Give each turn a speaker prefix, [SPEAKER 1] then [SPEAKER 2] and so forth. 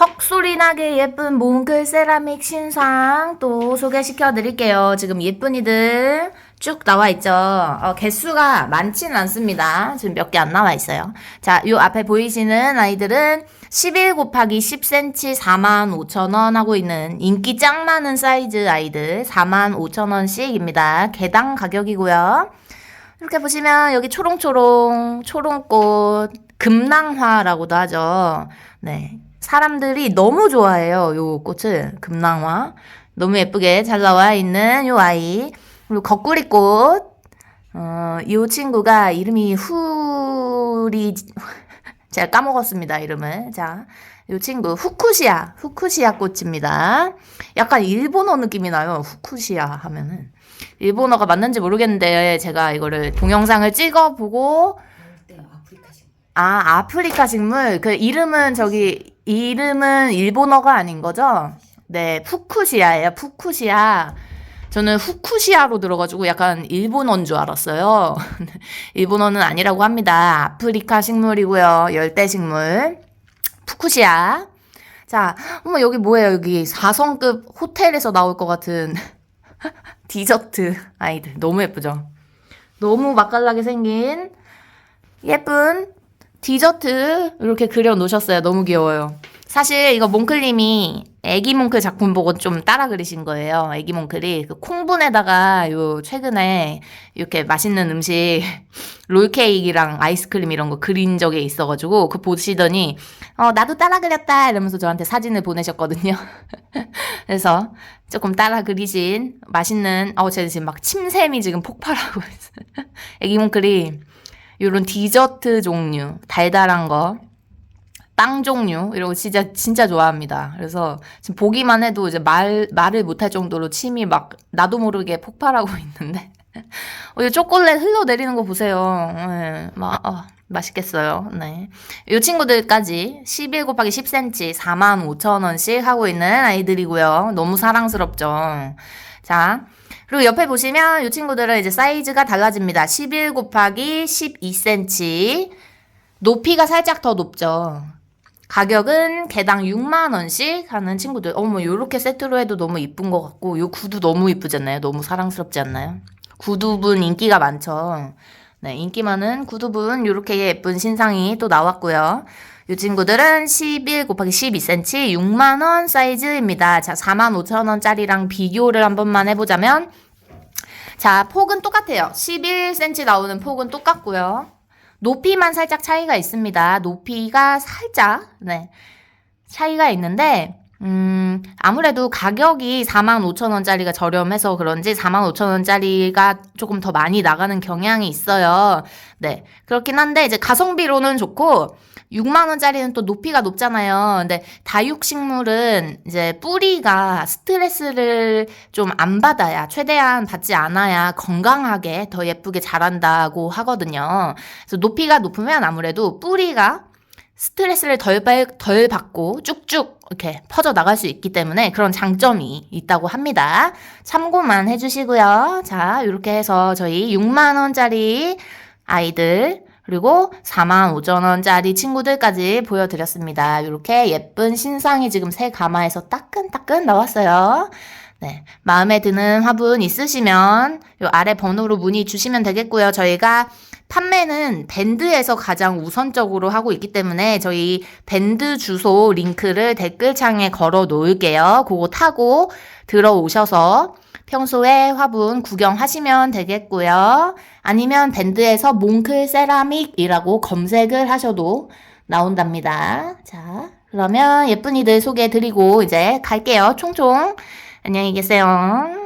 [SPEAKER 1] 헉소리 나게 예쁜 몽글 세라믹 신상 또 소개시켜 드릴게요. 지금 예쁜이들 쭉 나와 있죠. 어, 개수가 많지는 않습니다. 지금 몇 개 안 나와 있어요. 자, 요 앞에 보이시는 아이들은 11 곱하기 10cm 45,000원 하고 있는 인기 짱 많은 사이즈 아이들 45,000원씩입니다. 개당 가격이고요. 이렇게 보시면 여기 초롱초롱 초롱꽃 금낭화라고도 하죠. 네. 사람들이 너무 좋아해요. 요 꽃을 금낭화. 너무 예쁘게 잘 나와 있는 요 아이. 그리고 거꾸리꽃. 어, 이 친구가 이름이 후리 제가 까먹었습니다. 이름을. 자, 이 친구 후쿠시아. 후쿠시아 꽃입니다. 약간 일본어 느낌이 나요. 후쿠시아 하면은. 일본어가 맞는지 모르겠는데 제가 이거를 동영상을 찍어보고. 아 아프리카 식물 그 이름은 저기 이름은 일본어가 아닌 거죠? 네 푸쿠시아예요 푸쿠시아. 저는 후쿠시아로 들어가지고 약간 일본어인 줄 알았어요. 일본어는 아니라고 합니다. 아프리카 식물이고요 열대 식물. 푸쿠시아. 자 어머 여기 뭐예요? 여기 4성급 호텔에서 나올 것 같은 디저트 아이들. 너무 예쁘죠? 너무 맛깔나게 생긴 예쁜 디저트 이렇게 그려 놓으셨어요. 너무 귀여워요. 사실 이거 몽클님이 애기 몽클 작품 보고 좀 따라 그리신 거예요. 애기 몽클이 그 콩분에다가 요 최근에 이렇게 맛있는 음식 롤케이크랑 아이스크림 이런 거 그린 적이 있어가지고 그 보시더니 어 나도 따라 그렸다 이러면서 저한테 사진을 보내셨거든요. 그래서 조금 따라 그리신 맛있는 어 제가 지금 막 침샘이 지금 폭발하고 있어요. 애기 몽클이 요런 디저트 종류, 달달한 거, 빵 종류 이런 거 진짜 진짜 좋아합니다. 그래서 지금 보기만 해도 이제 말 말을 못할 정도로 침이 막 나도 모르게 폭발하고 있는데 어, 이 초콜릿 흘러내리는 거 보세요. 네, 막 어, 맛있겠어요. 네. 이 친구들까지 11 곱하기 10cm 45,000원씩 하고 있는 아이들이고요. 너무 사랑스럽죠. 자, 그리고 옆에 보시면 이 친구들은 이제 사이즈가 달라집니다. 11 곱하기 12cm. 높이가 살짝 더 높죠. 가격은 개당 6만원씩 하는 친구들. 어머, 요렇게 세트로 해도 너무 이쁜 것 같고, 요 구두 너무 이쁘잖아요. 너무 사랑스럽지 않나요? 구두분 인기가 많죠. 네, 인기 많은 구두분 요렇게 예쁜 신상이 또 나왔고요. 이 친구들은 11 곱하기 12cm 6만원 사이즈입니다. 자, 45,000원짜리랑 비교를 한 번만 해보자면, 자, 폭은 똑같아요. 11cm 나오는 폭은 똑같고요. 높이만 살짝 차이가 있습니다. 높이가 살짝, 네. 차이가 있는데, 음, 아무래도 가격이 45,000원짜리가 저렴해서 그런지 45,000원짜리가 조금 더 많이 나가는 경향이 있어요. 네. 그렇긴 한데, 이제 가성비로는 좋고, 6만원짜리는 또 높이가 높잖아요. 근데 다육식물은 이제 뿌리가 스트레스를 좀 안 받아야, 최대한 받지 않아야 건강하게 더 예쁘게 자란다고 하거든요. 그래서 높이가 높으면 아무래도 뿌리가 스트레스를 덜, 받- 덜 받고 쭉쭉 이렇게 퍼져 나갈 수 있기 때문에 그런 장점이 있다고 합니다. 참고만 해주시고요. 자, 이렇게 해서 저희 6만원짜리 아이들, 그리고 45,000원짜리 친구들까지 보여드렸습니다. 이렇게 예쁜 신상이 지금 새 가마에서 따끈따끈 나왔어요. 네. 마음에 드는 화분 있으시면 요 아래 번호로 문의 주시면 되겠고요. 저희가 판매는 밴드에서 가장 우선적으로 하고 있기 때문에 저희 밴드 주소 링크를 댓글창에 걸어 놓을게요. 그거 타고 들어오셔서 평소에 화분 구경하시면 되겠고요. 아니면 밴드에서 몽클 세라믹이라고 검색을 하셔도 나온답니다. 자, 그러면 예쁜이들 소개해 드리고 이제 갈게요. 총총. 안녕히 계세요.